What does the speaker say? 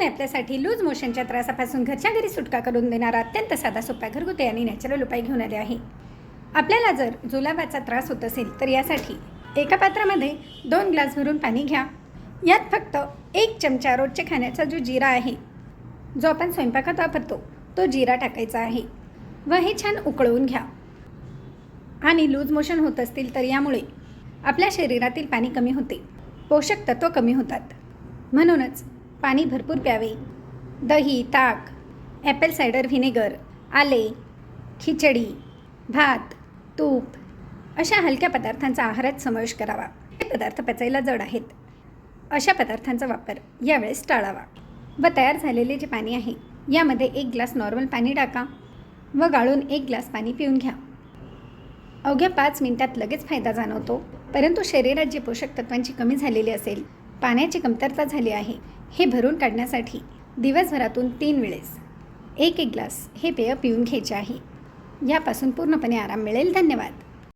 मी आपल्यासाठी लूज मोशनच्या त्रासापासून घरच्या घरी सुटका करून देणारा अत्यंत साधा सोपा घरगुती आणि नॅचरल उपाय घेऊन आले आहे. आपल्याला जर जुलाबाचा त्रास होत असेल तर यासाठी एका पात्रामध्ये दोन ग्लास भरून पाणी घ्या. यात फक्त एक चमचा रोजच्या खाण्याचा जो जिरा आहे जो आपण स्वयंपाकात वापरतो तो जिरा टाकायचा आहे व हे छान उकळवून घ्या. आणि लूज मोशन होत असतील तर यामुळे आपल्या शरीरातील पाणी कमी होते. पोषक तत्व कमी होतात. म्हणूनच पाणी भरपूर प्यावे. दही ताक ॲपल सायडर व्हिनेगर आले खिचडी भात तूप अशा हलक्या पदार्थांचा आहारात समावेश करावा. हे पदार्थ पचायला जड आहेत. अशा पदार्थांचा वापर यावेळेस टाळावा व तयार झालेले जे पाणी आहे यामध्ये एक ग्लास नॉर्मल पाणी टाका व गाळून एक ग्लास पाणी पिऊन घ्या. अवघ्या पाच मिनिटात लगेच फायदा जाणवतो परंतु शरीरात जे पोषक तत्वांची कमी झालेली असेल पाण्याची कमतरता झाली आहे हे भरून काढण्यासाठी दिवसभरातून तीन वेळेस एक एक ग्लास हे पेय पिऊन घ्यायचे आहे. यापासून पूर्णपणे आराम मिळेल. धन्यवाद.